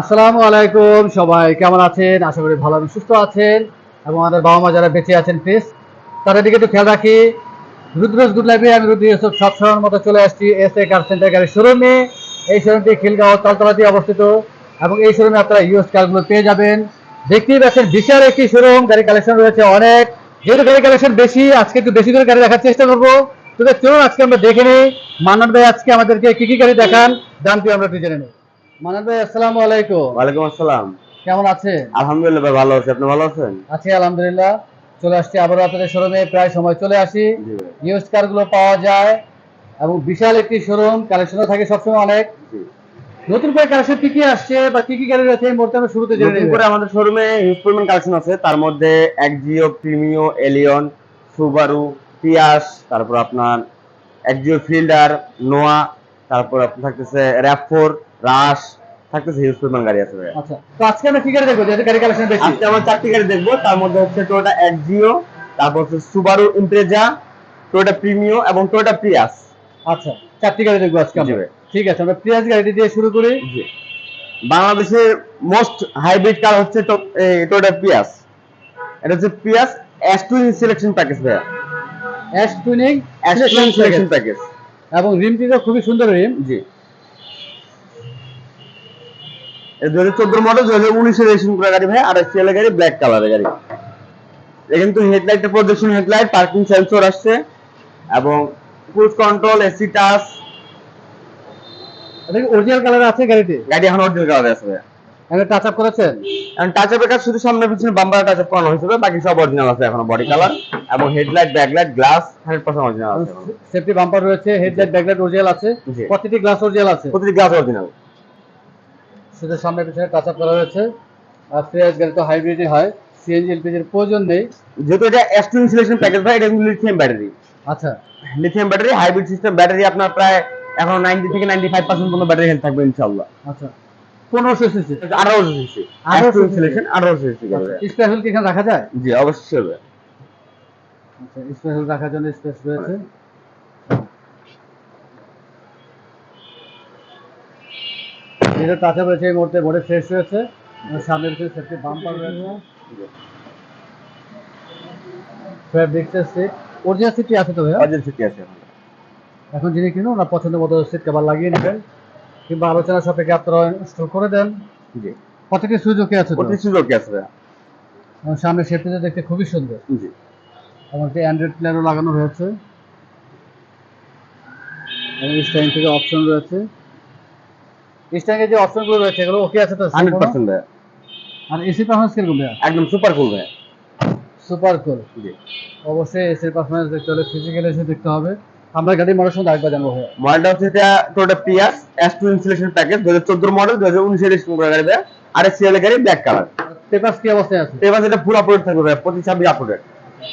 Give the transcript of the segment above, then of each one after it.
আসসালামু আলাইকুম সবাই, কেমন আছেন? আশা করি ভালো সুস্থ আছেন। এবং আমাদের বাবা মা যারা বেঁচে আছেন প্লিজ তাদের দিকে একটু খেয়াল রাখি। রুদ্রজ গুড লাইফে আমি রুদ্র ইউসুফ সবসময়ের মতো চলে আসছি এস এ কার সেন্টার গাড়ির শোরুমে এই শোরুমটি খিলগাঁও তালতলাতে অবস্থিত। এবং এই শোরুমে আপনারা ইউএস কারগুলো পেয়ে যাবেন। দেখতেই পাচ্ছেন বিশাল একটি শোরুম গাড়ি কালেকশন রয়েছে অনেক। যেহেতু গাড়ি কালেকশন বেশি, আজকে একটু বেশি করে গাড়ি দেখার চেষ্টা করব। তবে চলুন আজকে আমরা দেখে নিই। মান্নান ভাই, আজকে আমাদেরকে কি কি গাড়ি দেখান? দামটি আমরা একটু জেনে নিই। মান্নান ভাই আসসালামু আলাইকুম। ওয়ালাইকুম আসসালাম। কেমন আছেন? আলহামদুলিল্লাহ ভাই ভালো আছি। আপনি ভালো আছেন? আছি আলহামদুলিল্লাহ। চলে আসছি আবারও আপনাদের শোরুমে প্রায় সময় চলে আসি। জি ভাই। ইউজ কারগুলো পাওয়া যায় এবং বিশাল একটি শোরুম কালেকশনও থাকে সবসময় অনেক। নতুন করে কালেকশন কি কি আসছে বা কি কি গাড়ি রয়েছে এই মুহূর্তে আমরা শুরুতে জেনে নেব। করে আমাদের শোরুমে হিউজ পরিমাণ কালেকশন আছে। তার মধ্যে একজিও প্রিমিও এলিয়ন সুবারু পিয়াস তারপর আপনার একজিও ফিল্ডার নোয়া তারপর আপনার থাকতেছে র্যাপফোর রাশ থাকতেছে হিউজ পরিমাণ গাড়ি আছে ভাই আচ্ছা তো আজকে আমরা কি গাড়ি দেখব? যেহেতু গাড়ি কালেকশন বেশি। আজকে আমরা চারটি গাড়ি দেখব তার মধ্যে হচ্ছে টোয়োটা তারপর হচ্ছে সুবারু ইমপ্রেজা টোয়োটা প্রিমিও এবং টোয়োটা প্রিয়াস আচ্ছা চারটি গাড়ি দেখব আজকে আমরা। ঠিক আছে আমরা প্রিয়াস গাড়িটি দিয়ে শুরু করি। জি। বাংলাদেশের মোস্ট হাইব্রিড কার হচ্ছে টোয়োটা পিয়াস এটা হচ্ছে পিয়াস এস টু সিলেকশন প্যাকেজ ভাইয়া। অ্যাশ টুনিং এস টু সিলেকশন প্যাকেজ এবং রিমটিও খুবই সুন্দর রিম। জি এটা দু হাজার চোদ্দোর মডেল দু হাজার উনিশের রেজিস্ট্রেশন করা গাড়ি ভাই আর সিএল গাড়ি ব্ল্যাক কালারের গাড়ি। এটা কিন্তু হেডলাইটের প্রজেকশন হেডলাইট পার্কিং সেন্সর আসছে এবং cruise control AC touch original colour আছে গাড়িটি? গাড়ি এখন অরিজিনাল কালারে আছে ভাইয়া। টাচ আপ করেছেন? এখন টাচ আপের কাজ শুধু সামনে পিছনে বাম্পার টাচ আপ করানো হয়েছে বাকি সব অরিজিনাল আছে এখনও বডি কালার এবং headlight backlight glass hundred percent original আছে। সেফটি বাম্পার রয়েছে হেডলাইট ব্যাকলাইট অরিজিনাল আছে। প্রতিটি গ্লাস অরিজিনাল আছে। প্রতিটি গ্লাস অরিজিনাল শুধু সামনে পিছনে টাচ আপ করা হয়েছে আর ফ্রেশ গাড়ি তো হাইব্রিডই হয় সিএনজি এলপিজির প্রয়োজন নেই। যেহেতু এটা এস টু ইনসুলেশন প্যাকেজ ভাই এটা লিথিয়াম ব্যাটারি আচ্ছা। Lithium battery hybrid system battery আপনার প্রায় এখন নাইনটি থেকে নাইনটি ফাইভ পার্সেন্ট পর্যন্ত ব্যাটারি হেলথ থাকবে ইনশাল্লাহ আচ্ছা। সিসি সিসি সিসি স্পেশাল কি এখানে রাখা যায়? জি অবশ্যই। হবে আচ্ছা স্পেশাল রাখার জন্য স্পেস রয়েছে। যেটা টাচ রয়েছে এই মুহূর্তে ফ্রেশ রয়েছে। এবং সামনে পিছনে সেফটি বাম্পার রয়েছে। ফেব্রিক্সের সিট অরিজিনাল সিটটি আছে তো ভাইয়া? অরিজিনাল সিটি আছে? এখন। যিনি কিনুন ওনার পছন্দ মতো সিট কভার লাগিয়ে নেবেন। কিংবা আলোচনা সাপেক্ষে আপনারা ইনস্টল করে দেন। জি। প্রতিটি সুযোগই আছে তো? প্রতি সুযোগ আছে ভাইয়া। সামনে সেফটিতে দেখতে খুবই সুন্দর। জি। এমনকি অ্যান্ড্রয়েড প্লেয়ারও লাগানো রয়েছে। এবং স্ট্যান্ড থেকে অপশন রয়েছে। স্ট্যান্ডে যে অপশনগুলো রয়েছে এগুলো ওকে আছে তো? হান্ড্রেড পার্সেন্ট ভাইয়া। আর এসি পারফরমেন্স কীরকম ভাইয়া? একদম সুপার কুল ভাইয়া। সুপার কুল জি। অবশ্যই এসির পারফরমেন্স দেখতে হলে ফিজিক্যালি এসে দেখতে হবে। আমরা গাড়ি মডেল সঙ্গে আরেকবার জানব ভাইয়া। মডেলটা হচ্ছে এটা টোটা পিয়াস এস টু ইনসুলেশন প্যাকেজ দু হাজার চোদ্দোর মডেল দু হাজার উনিশের রেজিস্ট্রেশন করা গাড়ি ভাইয়া আর সিএল গাড়ি ব্ল্যাক কালার পেপার কি অবস্থায় আছে? এবার এটা পুরো আপডেট থাকবে ভাইয়া পঁচিশ ছাব্বিশ আপডেট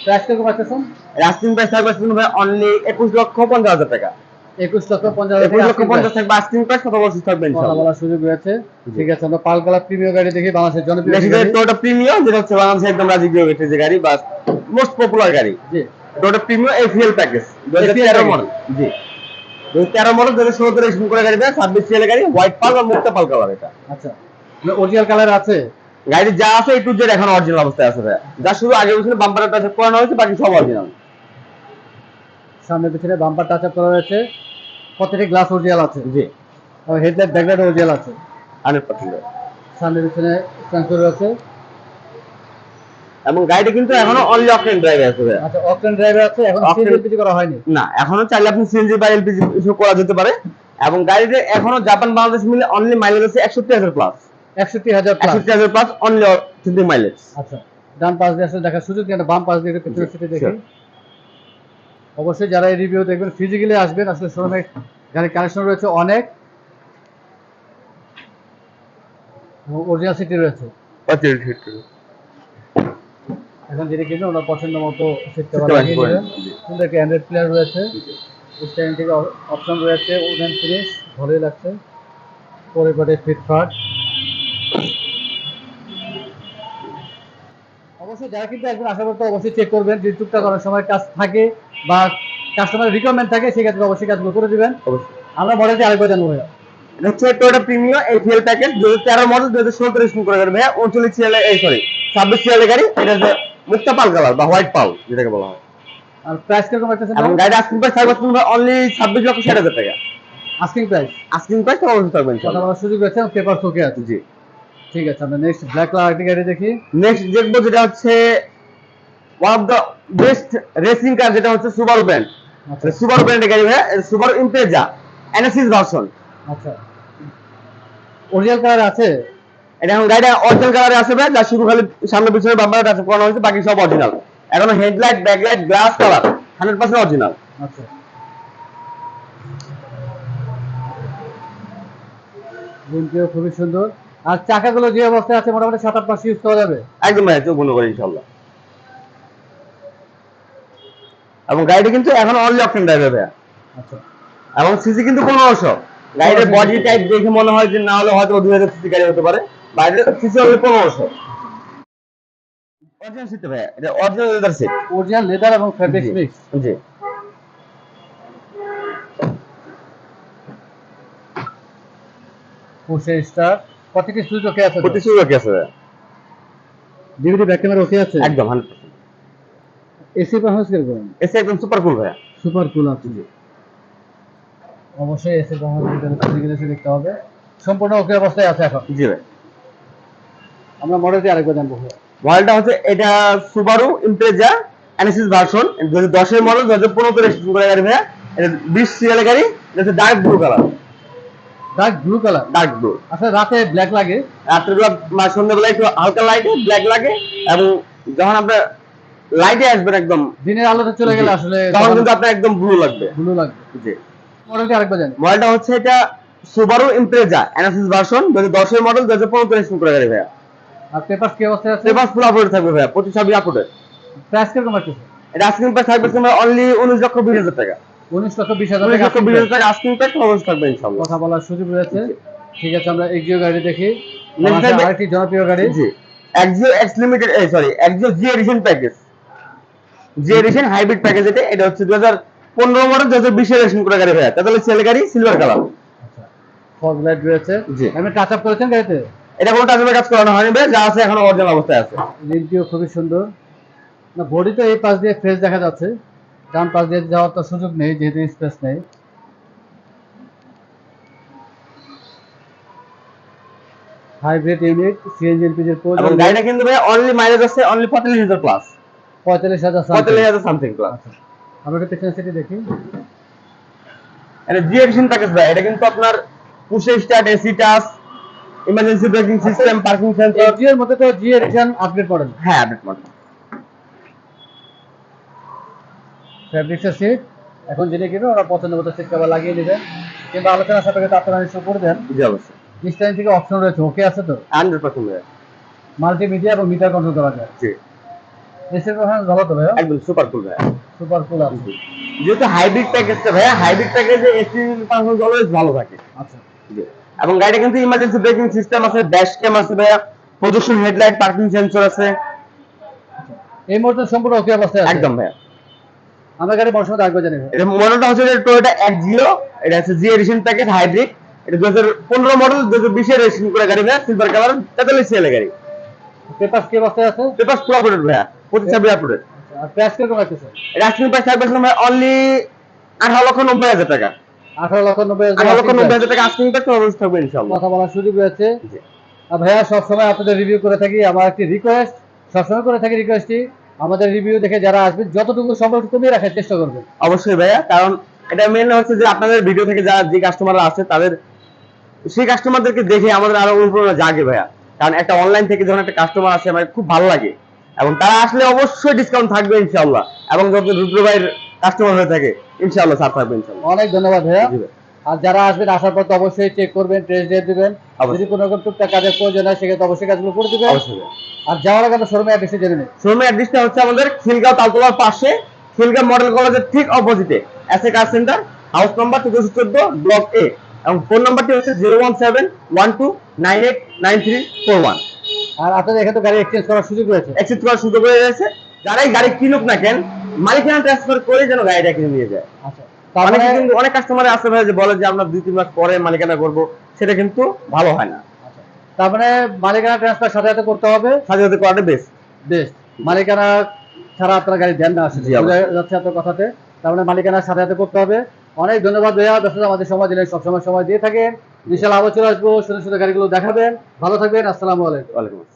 প্রাইস কীরকম পাচ্ছেন? রাস্টিং প্রাইস থাকবে শুনুন ভাই অনলি একুশ লক্ষ পঞ্চাশ হাজার টাকা। একুশ লক্ষ পঞ্চাশ একুশ লক্ষ পঞ্চাশ থাকবে আস্টিং প্রাইস কত বছর থাকবে কথা বলার সুযোগ রয়েছে। ঠিক আছে আমরা পালকালা প্রিমিয়ার গাড়ি দেখি বাংলাদেশের জনপ্রিয় একটি বেশি গাড়ি। টোটা প্রিমিয়াম যেটা হচ্ছে বাংলাদেশে একদম রাজকীয় গেছে যে গাড়ি বা মোস্ট পপুলার গাড়ি। জি। টোটা প্রিমিয়াম এফিএল প্যাকেজ দু হাজার তেরো মডেল জি। দু তেরো মডেল দু হাজার ষোলোতে রেজিস্ট্রেশন করে গাড়ি ভাই ছাব্বিশ সিএল গাড়ি হোয়াইট পাল বা মুক্তা পাল কালার এটা। আচ্ছা অরিজিনাল কালার আছে? গাড়ি যা আছে একটু জেড এখন অরিজিনাল অবস্থায় আছে যা শুধু আগে বছর বাম্পারটা করানো হয়েছে বাকি সব অরিজিনাল সামনে পিছনে বাম্পার টাচ আপ করা রয়েছে প্রতিটি গ্লাস অরিজিনাল আছে। জি। এবং হেডলাইট ব্যাকলাইট অরিজিনাল আছে। হান্ড্রেড পার্সেন্ট সামনে পিছনে সেন্সর রয়েছে এবং গাড়িটা কিন্তু এখনও অনলি অকটেন ড্রাইভ আছে আচ্ছা অকটেন ড্রাইভার আছে এখন সিএনজি করা হয়নি। না এখনও চাইলে আপনি সিএনজি বা এলপিজি ইস্যু করা যেতে পারে। এবং গাড়িতে এখনও জাপান বাংলাদেশ মিলে অনলি মাইলেজ আছে একষট্টি হাজার প্লাস একষট্টি হাজার প্লাস একষট্টি হাজার প্লাস অনলি থ্রি মাইলেজ আচ্ছা ডান পাশ দিয়ে আসলে দেখার সুযোগ নেই বাম পাশ দিয়ে একটু পেছনের সিটে দেখি. অবশ্যই যারা এই রিভিউ দেখবেন ফিজিক্যালি আসবেন আসলে শোরুমে গাড়ির কালেকশন রয়েছে অনেক। অরিজিনাল সিটি রয়েছে। এখন যেটি কিনবেন ওনার পছন্দ মতো সুন্দর একটা অ্যান্ড্রয়েড প্লেয়ার রয়েছে। স্ট্যান্ড থেকে অপশন রয়েছে উডেন ফিনিশ ভালোই লাগছে। পরে পরে ফিটফাট যারা কিন্তু একজন করতে অবশ্যই চেক করবেন যে টুকটাক অনেক সময় কাজ থাকে বা কাস্টমার রিকোয়ারমেন্ট থাকে সেক্ষেত্রে অবশ্যই কাজগুলো করে দিবেন। অবশ্যই। আমরা মডেলটি আরেকবার জানব ভাইয়া। হচ্ছে টয়োটা প্রিমিয়াম এই দু হাজার তেরো মডেল দু হাজার ষোলো রেশন করে ভাইয়া। উনচল্লিশ এই সরি ছাব্বিশ গাড়ি এটা হচ্ছে মুক্তা পাল কালার বা হোয়াইট পাল যেটাকে বলা হয়। আর প্রাইস কীরকম এবং গাড়িটা আস্কিং প্রাইস থাকবে অনলি ছাব্বিশ লক্ষ ষাট হাজার টাকা। আস্কিং প্রাইস আস্কিং প্রাইস অবশ্যই থাকবে ইনশাআল্লাহ। সুযোগ আছে পেপার ওকে আছে। জি। ঠিক আছে আমরা নেক্সট ব্ল্যাক কালার একটি গাড়ি দেখি। নেক্সট দেখব যেটা হচ্ছে one of the best racing car যেটা হচ্ছে সুবারু ব্র্যান্ড আচ্ছা। সুবারু ব্র্যান্ডের গাড়ি ভাইয়া সুবারু ইমপ্রেজা এনএসিস ভার্সন আচ্ছা। অরিজিনাল কালার আছে? এটা এখন গাড়িটা অরিজিনাল কালারে আছে ভাই যা শুধু খালি সামনে পিছনে বাম্পারটা আছে করানো হয়েছে বাকি সব অরিজিনাল এখন headlight backlight glass colour hundred percent original আচ্ছা। খুবই সুন্দর। আর চাকাগুলো যে অবস্থায় আছে মোটামুটি সাত আট মাস ইউজ করা যাবে। একদম ভাই চোখ বন্ধ করে ইনশাল্লাহ এবং গাড়িটা কিন্তু এখন অনলি অপশন ড্রাইভে ভাইয়া। আচ্ছা। এবং সিসি কিন্তু পনেরোশো। গাড়ির বডি টাইপ দেখে মনে হয় যে না হলে হয়তো দুই হাজার সিসি গাড়ি হতে পারে। বাইরের সিসি হলে পনেরোশো। অরিজিনাল সিট ভাইয়া এটা original leather seat original leather এবং ফেব্রিক মিক্স জি। পুষে স্টার সুইচ আছে প্রতি সুযোগ আছে? ডিভিডি ব্যাক ক্যামেরা ওকে আছে? একদম হান্ড্রেড পার্সেন্ট এসি পারফরমেন্স কীরকম এসে একদম সুপার কুল ভাইয়া। সুপার কুল আছে। অবশ্যই এসি এসে দেখতে হবে। সম্পূর্ণ ওকে অবস্থায় আছে এখন। জি ভাই। আমরা মডেলটি আরেকবার জানব মডেলটা হচ্ছে এটা সুবারু ইমপ্রেজা অ্যানালিসিস ভার্সন দু হাজার দশের মডেল দু হাজার পনেরোতে রেজিস্ট্রেশন করা গাড়ি ভাইয়া। এটা বিশ সিরিয়ালের গাড়ি এটা হচ্ছে dark blue colour dark blue colour dark blue আসলে রাতে ব্ল্যাক লাগে? বা সন্ধ্যাবেলা একটু হালকা লাইটে ব্ল্যাক লাগে এবং যখন আপনার লাইটে আসবেন একদম দিনের আলোতে চলে গেলে আসলে তখন কিন্তু আপনার একদম ব্লু লাগবে। ব্লু লাগবে। জি। মডেলটি আরেকবার জানি। মডেলটা হচ্ছে এটা Subaru Impreza Anesis version model registration করা গাড়ি ভাইয়া। আর পেপার কি অবস্থায় আছে? ফুল আপলোড থাকবে ভাইয়া প্রতি সবই আপলোডেড প্রাইস কীরকম আছে এটা আস্কিং প্রাইস থাকবে অনলি উনিশ লক্ষ বিশ হাজার টাকা। উনিশ লক্ষ বিশ হাজার টাকা আস্কিং প্রাইস থাকবে কথা বলার সুযোগ রয়েছে। ঠিক আছে আমরা এগিয়ে গাড়ি দেখি। আরেকটি জনপ্রিয় গাড়ি। জি এক্সিও এক্স লিমিটেড এই sorry Axio G edition package G edition hybrid package এটা এটা হচ্ছে দু হাজার পনেরো মডেল করে গাড়ি তাহলে সেল গাড়ি সিলভার কালার ফগ লাইট রয়েছে। জি। টাচ আপ করেছেন গাড়িতে? এটা কোনো টাচের কাজ করানো হয়নি ভাই যা আছে এখন অরিজিনাল অবস্থায় আছে। রিলটিও খুবই সুন্দর। না বডি তো এই পাশ দিয়ে ফ্রেশ দেখা যাচ্ছে। ডান পাশ দিয়ে যাওয়ার তো সুযোগ নেই যেহেতু স্পেস নেই। হাইব্রিড ইউনিট সিএনজি এলপিজির পোর্ট এবং গাড়িটা কিন্তু ভাই অনলি মাইলেজ আছে অনলি পঁয়তাল্লিশ হাজার প্লাস পঁয়তাল্লিশ হাজার পঁয়তাল্লিশ হাজার সামথিং প্লাস আমরা একটু পেছনে সিটি দেখি। এটা জি এডিশন প্যাকেজ ভাই এটা কিন্তু আপনার push start AC touch emergency braking system parking sensor FG এর মধ্যে তো জি এডিশন আপডেট মডেল হ্যাঁ আপডেট মডেল ফ্যাব্রিক্সের সিট এখন যিনি কিনবেন ওরা পছন্দ মতো সিট কভার লাগিয়ে কিংবা আলোচনা সাপেক্ষে আপনারা নিশ্চয় করে দেন। জি অবশ্যই। স্টাইল থেকে অপশন রয়েছে। ওকে আছে তো? হান্ড্রেড পার্সেন্ট ভাই মাল্টিমিডিয়া এবং মিটার কন্ট্রোল করা যায়। জি। এসির পারফরমেন্স ভালো তো ভাইয়া? একদম সুপার কুল ভাই সুপার কুল আছে। যেহেতু হাইব্রিড প্যাকেজটা ভাই হাইব্রিড প্যাকেজে এসি পারফরমেন্স অলওয়েজ ভালো থাকে। আচ্ছা। এবং গাড়িটা কিন্তু ইমার্জেন্সি ব্রেকিং সিস্টেম আছে ড্যাশ ক্যাম আছে ভাইয়া প্রদর্শন হেডলাইট পার্কিং সেন্সর আছে। এই মুহূর্তে সম্পূর্ণ ওকে অবস্থায় একদম ভাইয়া। আমরা গাড়ি বর্ষমত আগে জানি এটা মডেলটা হচ্ছে টয়োটা এক জিরো এটা হচ্ছে জি এডিশন প্যাকেজ হাইব্রিড এটা দু হাজার পনেরো মডেল দু হাজার বিশে রেজিস্ট্রেশন করে গাড়ি ভাইয়া সিলভার কালার তেতাল্লিশ সেলে গাড়ি। পেপার কি অবস্থায় আছে? পেপার পুরো আপডেট ভাইয়া পঁচিশ ছাব্বিশ আপডেট আচ্ছা, আর প্রাইস কীরকম আছে স্যার এটা প্রাইস থাকবে ভাই অনলি আঠারো লক্ষ নব্বই হাজার টাকা। আঠারো লক্ষ নব্বই হাজার আঠারো লক্ষ নব্বই হাজার টাকা প্রাইস অবশ্যই থাকবে ইনশাল্লাহ কথা বলার সুযোগ আর ভাইয়া সবসময় আপনাদের রিভিউ করে থাকি আমার একটি রিকোয়েস্ট সবসময় করে থাকি রিকোয়েস্টটি আমাদের রিভিউ দেখে যারা আসবে যতটুকু সম্ভব কমিয়ে রাখার চেষ্টা করবেন অবশ্যই ভাইয়া কারণ এটা মেন হচ্ছে যে আপনাদের ভিডিও থেকে যারা যে কাস্টমাররা আছে তাদের সেই কাস্টমারদেরকে দেখে আমাদের আরও অনুপ্রেরণা জাগে ভাইয়া। কারণ একটা অনলাইন থেকে যখন একটা কাস্টমার আসে আমার খুব ভালো লাগে। এবং তারা আসলে অবশ্যই ডিসকাউন্ট থাকবে ইনশাআল্লাহ। এবং যত রুদ্র ভাইয়ের কাস্টমার হয়ে থাকে ইনশাআল্লাহ ছাড় থাকবে ইনশাআল্লাহ। অনেক ধন্যবাদ ভাইয়া। আর যারা আসবেন আসার পর তো অবশ্যই চেক করবেন টেস্ট ড্রাইভ দিবেন। যদি কোনো রকম টুকটাক কাজের প্রয়োজন হয় সেক্ষেত্রে অবশ্যই কাজগুলো করে দিবেন। আর যাওয়ার আগে শোরুমে অ্যাড্রেসে জেনে নিই। শোরুমের অ্যাড্রেসটা হচ্ছে আমাদের খিলগাঁও তালতলার পাশে খিলগাঁও মডেল কলেজের ঠিক অপোজিটে SA car centre house number চোদ্দশো চোদ্দ ব্লক এ এবং ফোন নাম্বারটি হচ্ছে zero one seven one two nine eight nine three four one আর আপনাদের এখানে তো গাড়ি এক্সচেঞ্জ করার সুযোগ রয়েছে। এক্সিট করার সুযোগ গেছে যারাই গাড়ি কিনুক না কেন মালিকানা ট্রান্সফার করে যেন গাড়িটা কিনে নিয়ে যায়। আচ্ছা। অনেকে মানে কিন্তু অনেক কাস্টমার আছে ভাই যে বলে যে আমরা দুই তিন মাস পরে মালিকানা করব সেটা কিন্তু ভালো হয় না। তার মানে মালিকানা ট্রান্সফার সাথে সাথে করতে হবে? সাথে সাথে করাটা বেস্ট বেশ মালিকানা ছাড়া আপনার গাড়ি দেন না আসলে জি, যাচ্ছে আপনার কথাতে? তারপরে মানে মালিকানার সাথে সাথে করতে হবে। অনেক ধন্যবাদ ভাইয়া। ব্যস্ততা আমাদের সময় দিলে সবসময় সময় দিয়ে থাকেন। বিশাল আবার চলে আসব। সুন্দর সুন্দর গাড়িগুলো দেখাবেন। ভালো থাকবেন। আসসালামু আলাইকুম। ওয়ালাইকুম আসসালাম।